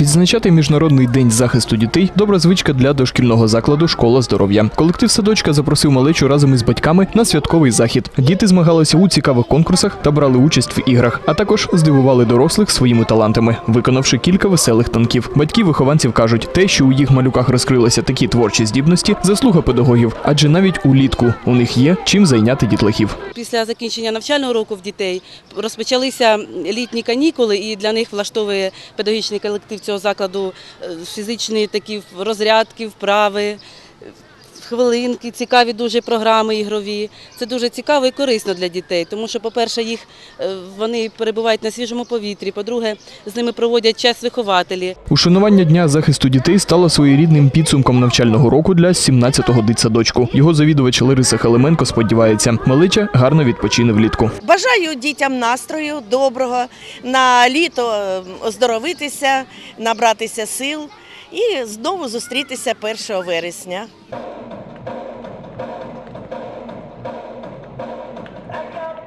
Відзначати міжнародний день захисту дітей добра звичка для дошкільного закладу Школа здоров'я. Колектив садочка запросив малечу разом із батьками на святковий захід. Діти змагалися у цікавих конкурсах та брали участь в іграх, а також здивували дорослих своїми талантами, виконавши кілька веселих танків. Батьки вихованців кажуть, те, що у їх малюках розкрилися такі творчі здібності, заслуга педагогів, адже навіть улітку у них є чим зайняти дітлахів. Після закінчення навчального року в дітей розпочалися літні канікули, і для них влаштовує педагогічний колектив цього закладу е, фізичні такі розрядки, вправи. Хвилинки, цікаві дуже програми ігрові. Це дуже цікаво і корисно для дітей, тому що, по-перше, їх е, вони перебувають на свіжому повітрі. По-друге, з ними проводять час вихователі. Ушанування дня захисту дітей стало своєрідним підсумком навчального року для 17-го дитсадочку. Його завідувач Лариса Халименко сподівається, малича гарно відпочине влітку. Бажаю дітям настрою доброго, на літо е, оздоровитися, набратися сил і знову зустрітися 1 вересня.